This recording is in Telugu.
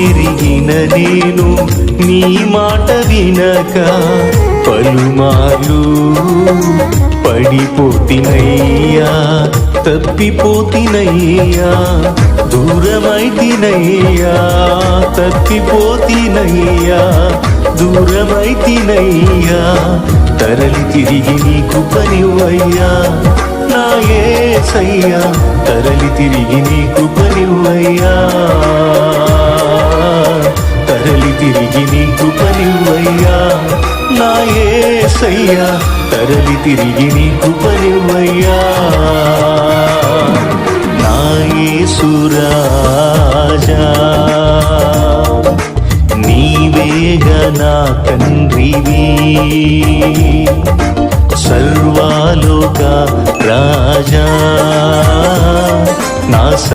పెరిగిన నేను నీ మాట వినక పలుమార్లు పడిపోతినయ్యా తప్పిపోతినయ్యా దూరమైతినయ్యా తప్పిపోతినయ్యా దూరమైతినయ్యా తరలి తిరిగి నీకు కృపనివయ్యా నాయే సయ్యా తరలి తిరిగి నీకు కృపనివయ్యా తిరిగి నీ కృపనివయ్యా నా ఏసయ్యా తరలి తిరిగి నీ కృపనివయ్యా నా యేసురాజా నీవేగ నా. తండ్రివి సర్వాలోక రాజా నా